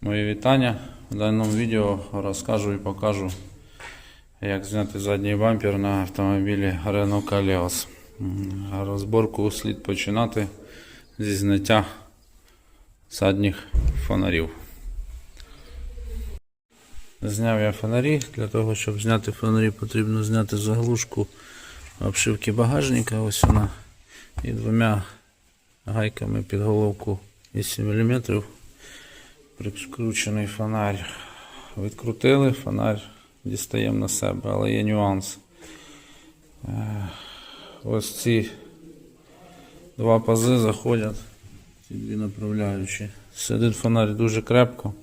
Мої вітання. В даному відео розкажу і покажу, як зняти задній бампер на автомобілі Renault Kaleos. Розборку слід починати зі зняття задніх фонарів. Зняв я фонарі. Для того, щоб зняти фонарі, потрібно зняти заглушку обшивки багажника. Ось вона. І двома гайками під головку 8 мм прикручений фонарь. Відкрутили, фонарь дістаємо на себе, але є нюанс. Е, Ось ці два пази заходять, ці дві направляючі. Сидить фонарь дуже крепко,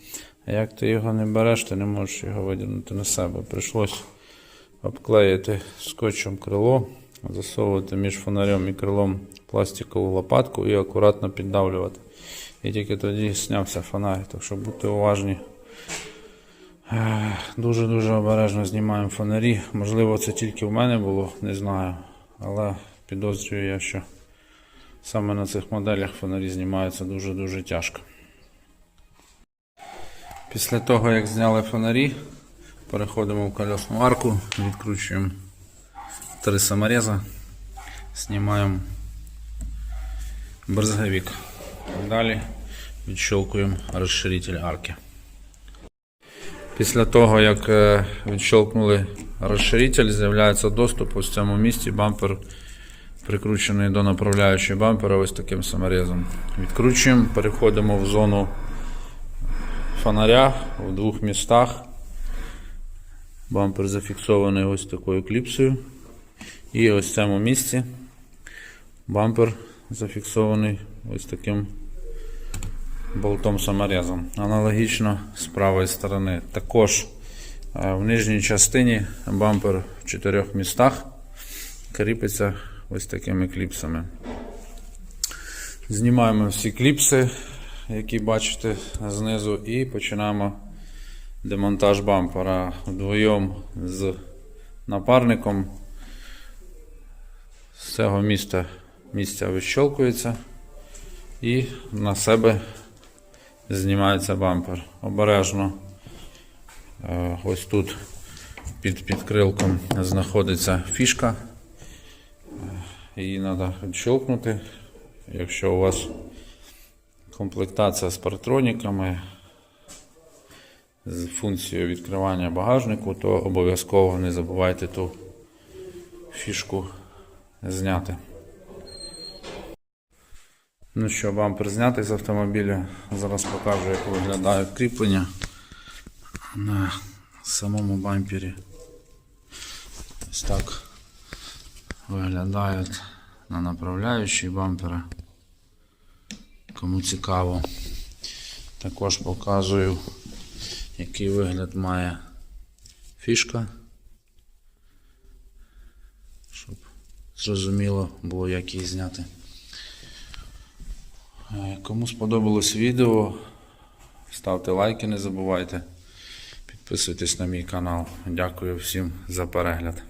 а як ти його не береш, ти не можеш його видягнути на себе. Прийшлось обклеїти скотчем крило, засовувати між фонарем і крилом пластикову лопатку і акуратно піддавлювати. І тільки тоді знявся фонарь, так що будьте уважні. Дуже-дуже обережно знімаємо фонарі. Можливо, це тільки в мене було, не знаю. Але підозрюю я, що саме на цих моделях фонарі знімаються дуже-дуже тяжко. Після того, як зняли фонарі, переходимо в колесну арку, відкручуємо три самореза, знімаємо брызговик. Далі відщелкуємо розширитель арки. Після того, як е, відщелкнули розширитель, з'являється доступ ось в цьому місці бампер прикручений до направляючої бампера ось таким саморезом. Відкручуємо, переходимо в зону фонаря в двох містах. Бампер зафіксований ось такою кліпсою. І ось в цьому місці бампер зафіксований ось таким болтом саморезом. Аналогічно з правої сторони. Також е, в нижній частині бампер в чотирьох містах кріпиться ось такими кліпсами. Знімаємо всі кліпси, які бачите знизу, і починаємо демонтаж бампера вдвоєм з напарником. З цього місця, місця вищолкується і на себе знімається бампер. Обережно. Е, Ось тут під підкрилком знаходиться фішка. Е, Її треба відщелкнути. Якщо у вас комплектація з партроніками, з функцією відкривання багажнику, то обов'язково не забувайте ту фішку зняти. Ну що, бампер знятий з автомобіля. Зараз покажу, як виглядає кріплення на самому бампері. Ось так виглядають на направляючій бампера. Кому цікаво. Також показую, який вигляд має фішка. Щоб зрозуміло було, як її зняти. Е, Кому сподобалось відео, ставте лайки, не забувайте. Підписуйтесь на мій канал. Дякую всім за перегляд.